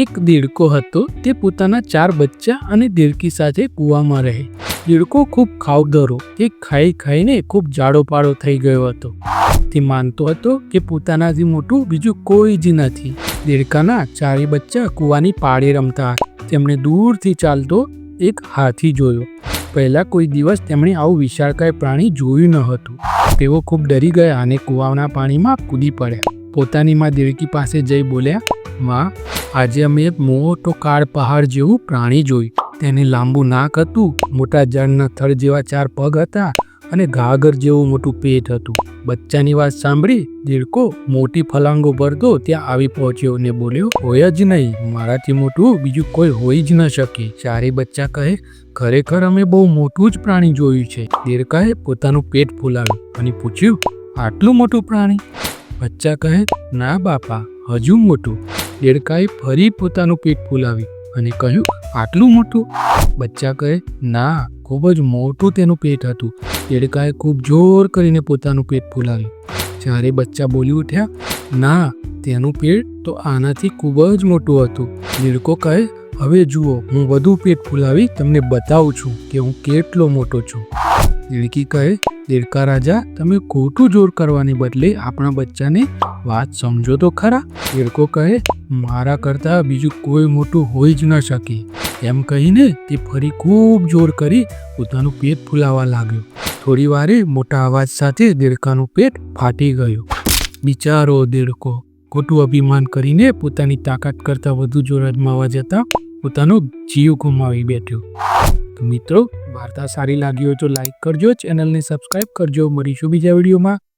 એક દેડકો હતો, તે પોતાના ચાર બચ્ચા અને દેડકી સાથે કૂવામાં રહે. દેડકો ખૂબ ખાવદરો તે ખાઈ ખાઈને ખૂબ જાડો પાડો થઈ ગયો હતો. તે માનતો હતો કે પોતાનાથી મોટું બીજું કોઈ જ નથી. દેડકાના ચારે બચ્ચા કૂવાની પાળે રમતા. તેમણે દૂરથી ચાલતો એક હાથી જોયો. પહેલા કોઈ દિવસ તેમણે આવું વિશાળકાય પ્રાણી જોયું ન હતું. તેઓ ખૂબ ડરી ગયા અને કૂવાના પાણીમાં કૂદી પડ્યા. પોતાની માં દેડકી પાસે જઈ બોલ્યા માં, આજે અમે એક મોટો કાળ પહાડ જેવું પ્રાણી જોયું. તેને લાંબુ નાક હતું, મોટા ઝાડના થડ જેવા ચાર પગ હતા અને ઘાઘર જેવું મોટું પેટ હતું. બચ્ચાની વાત સાંભળી દીડકો મોટી ફલાંગો ભરતો ત્યાં આવી પહોંચ્યો ને બોલ્યો, હોય જ નહીં, મારાથી મોટું બીજું કોઈ હોઈ જ ન શકે. ચારે બચ્ચા કહે, ખરેખર અમે બહુ મોટું જ પ્રાણી જોયું છે. દેડકાએ પોતાનું પેટ ફૂલાવ્યું અને પૂછ્યું, આટલું મોટું પ્રાણી? બચ્ચા કહે, ના બાપા, હજુ મોટું. દેડકાએ ફરી પોતાનું પેટ ફૂલાવી અને કહ્યું, આટલું મોટું? બચ્ચા કહે, ના, ખૂબ જ મોટું તેનું પેટ હતું. દેડકાએ ખૂબ જોર કરીને પોતાનું પેટ ફૂલાવ્યું. જ્યારે બચ્ચા બોલી ઉઠ્યા, ના, તેનું પેટ તો આનાથી ખૂબ જ મોટું હતું. દેડકો કહે, હવે જુઓ, હું વધુ પેટ ફૂલાવી તમને બતાવું છું કે હું કેટલો મોટો છું. દેડકી કહે, દેડકા રાજા, તમે ખોટું જોર કરવાને બદલે આપણા બચ્ચાને વાત સમજો તો ખરા. દેડકો કહે, મારા કરતાં બીજું કોઈ મોટું હોઈ જ ન શકે. એમ કહીને તે ફરી ખૂબ જોર કરી પોતાનું પેટ ફૂલાવા લાગ્યો. થોડી વારે મોટા અવાજ સાથે દેડકાનું પેટ ફાટી ગયું. બિચારો દેડકો, ખોટું અભિમાન કરીને પોતાની તાકાત કરતાં વધુ જોર અજમાવા જતાં પોતાનો જીવ ગુમાવી બેઠ્યો. તો મિત્રો, વાર્તા સારી લાગી હોય તો લાઈક કરજો, ચેનલને સબસ્ક્રાઈબ કરજો. મળીશું બીજા વિડીયોમાં.